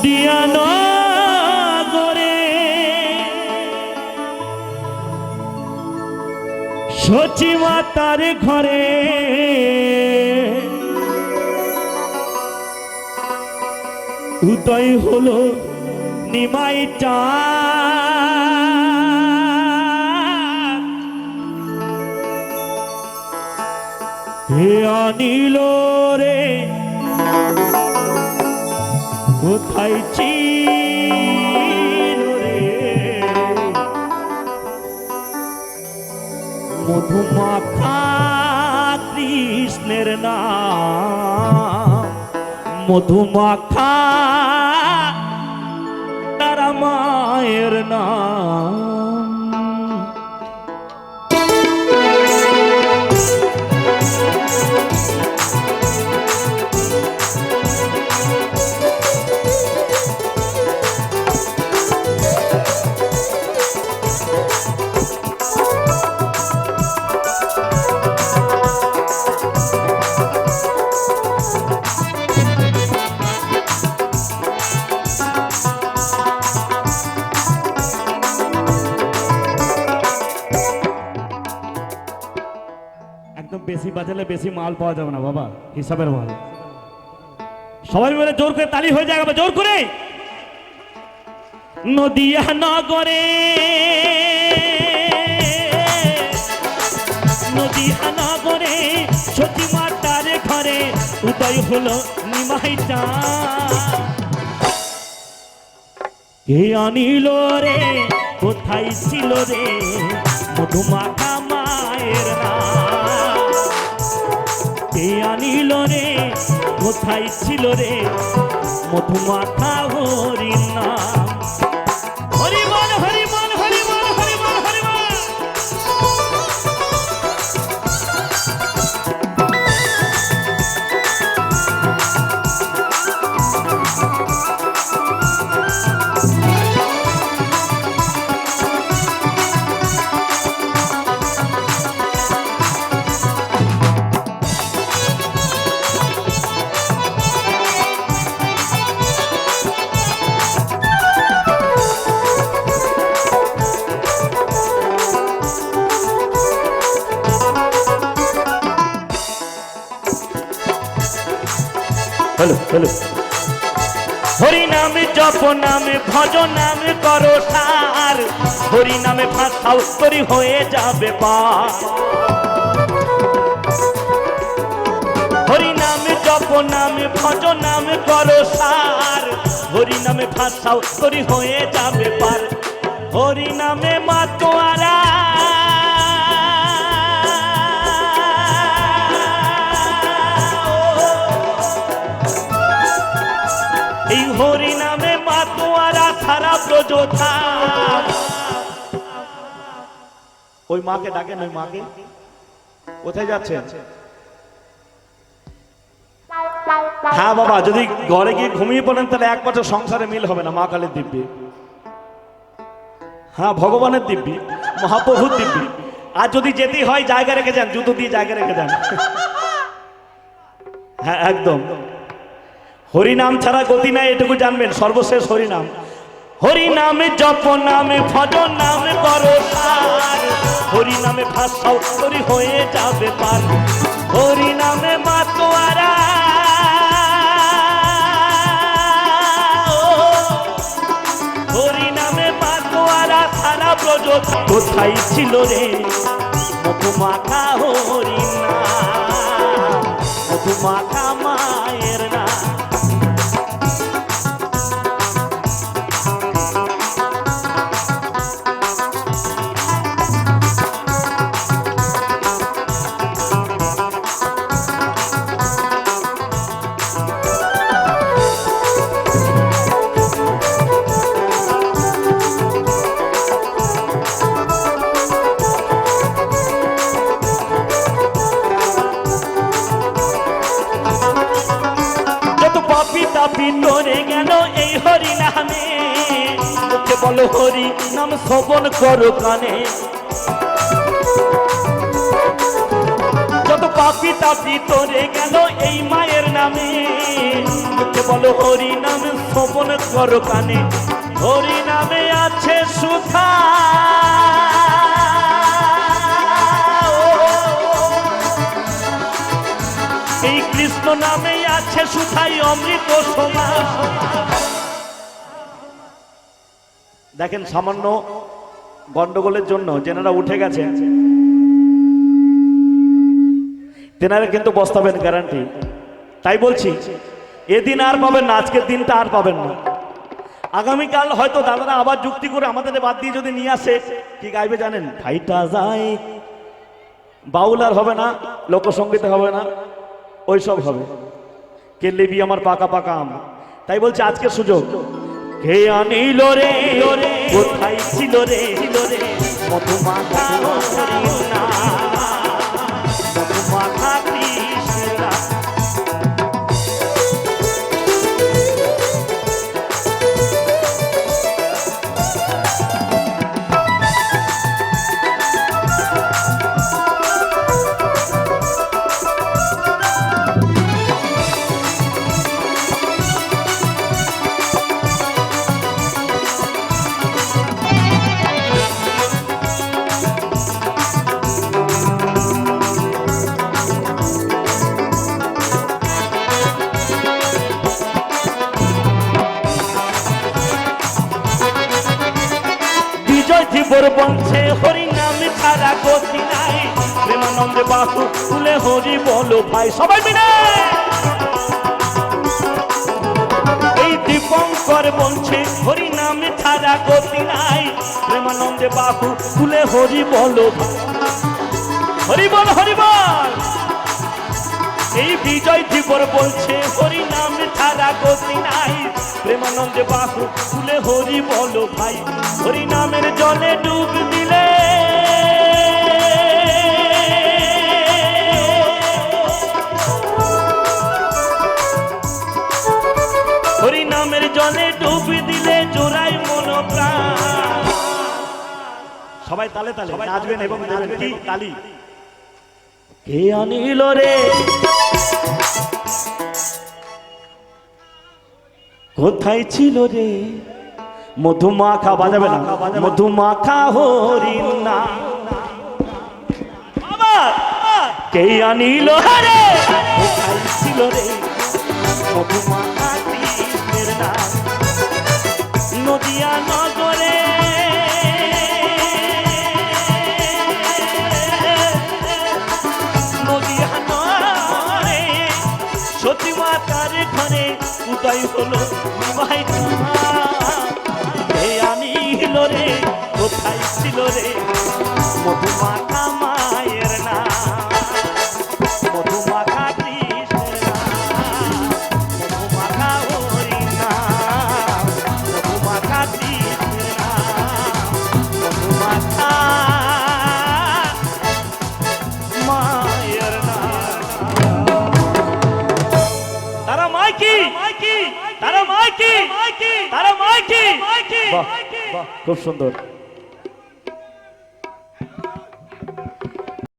নদিয়া নগরে। সচিমাতার ঘরে। উদয় হলো নিমাই চাঁদ হে অনিল মধুমাখা কৃষ্ণের তারা মায়ের নাম। একদম বেশি বাজালে বেশি মাল পাওয়া যাবে না, বাবা। হিসাবের মাল। সবাই মিলে জোর করে তালি হয়ে যাবে জোর করে। নদিয়া নগরে নদিয়া নগরে, সতী মাতার ঘরে উদয় হলো নিমাই কে আনিল রে, কোথায় ছিল রে, মধুমাখা মায়ের নাম? কে আনিল রে? কোথায় ছিল রে? মধুমাথা হরির হ্যালো হ্যালো। হরি নামে জপ নামে, ভজ নামে করো সার। হরি নামে ভাষাও করি হয়ে যাবে পার। হরি নামে জপ নামে, ভজ নামে করো সার। হরি নামে ভাষাও করি হয়ে যাবে পার। হরি নামে মাতোয়ারা হরি নামে মাতোয়ারা সারা প্রযোথা ওই মাকে ডাকেন, ওই মাকে। কোথায় যাচ্ছেন? হ্যাঁ বাবা, যদি ঘরে গিয়ে ঘুমিয়ে পড়েন, তাহলে এক বছর সংসারে মিল হবে না, মা কালীর দিব্যি। হ্যাঁ ভগবানের দিব্যি, মহাপ্রভুর দিব্যি। আর যদি যেতে হয়, জায়গা রেখে যান, জুতো দিয়ে জায়গা রেখে যান। হ্যাঁ একদম। হরিনাম ছাড়া গতি নাই, এটুকু জানবেন, সর্বশেষ হরিনাম। হরি নামে জপ, নামে ভজ, নামে করো হরি নামে করি হয়ে যাবে পার। হরি নামে মাতোয়ারা। হরি নামে মাতোয়ারা, সারা ব্রজ কোথায় ছিল রে? মধুমাখা হরি না মধুমাখা তোরে গেল এই হরি নামে মুখে বলো হরি নাম শ্রবণ করো কানে। যত পাপি তাপি তোরে গেল এই মায়ের নামে। মুখে বলো হরি নাম শ্রবণ করো কানে। হরি নামে আছে সুধা। এই কৃষ্ণ নামে আছে সুধাই অমৃত সমান দেখেন, সামান্য গন্ডগোলের জন্য যেনারা উঠে গেছে, তেনারা কিন্তু বস্তাবেন গ্যারান্টি তাই বলছি, এদিন আর পাবেন না, আজকের দিনটা আর পাবেন না। আগামীকাল হয়তো দাদারা আবার যুক্তি করে আমাদের বাদ দিয়ে যদি নিয়ে আসে, কি গাইবে জানেন? ভাইটা যায়, বাউল আর হবে না লোকসঙ্গীতে হবে না, ওইসব হবে। কে লেবি আমার পাকা পাকা আম? তাই বলছে আজকের সুযোগ। কে আনিল রে? কোথায় ছিল রে? ছিল রে জীবর বংশে হরি নামে ছাড়া গতি নাই। প্রেমানন্দে বাসু তুলে হরি বলো ভাই, সবাই মিলে। এই দীপঙ্কর বলছে হরি নামে ছাড়া গতি নাই। প্রেমানন্দে বাহু তুলে হরি বলো। হরি বল হরি বল। এই বিজয় জীবর বলছে হরি প্রেমানন্দে বাহু তুলে হরি বলো ভাই হরি নামের জলে ডুব দিলে। হরি নামের জলে ডুব দিলে জোড়াই মন প্রাণ সবাই তালে তালে নাচবেন এবং দেবেন কি? তালি। কে আনিল রে? কোথায় ছিল রে? মধুমাখা বাজাবে না। মধুমাখা হরিণ না। কে আনিল রে কোথায় ছিল রে? মধুমাখা নদিয়া নগরে হলো ভাই হে আনিল রে কোথায় ছিল রে? মধুমাখা খুব সুন্দর।